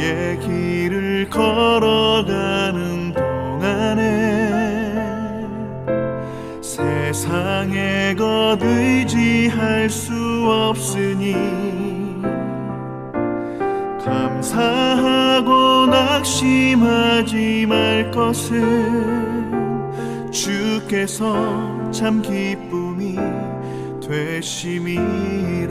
주의 길을 걸어가는 동안에 세상의 것 의지할 수 없으니 감사하고 낙심하지 말 것은 주께서 참 기쁨이 되심이라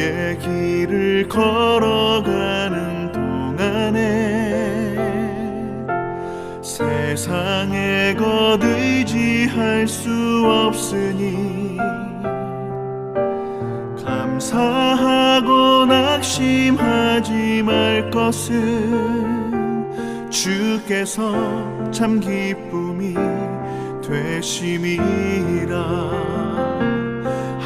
주의 길을 걸어가는 동안에 세상의 것 의지할 수 없으니 감사하고 낙심하지 말 것은 주께서 참 기쁨이 되심이라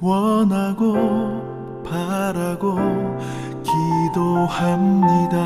원하고 바라고 기도합니다.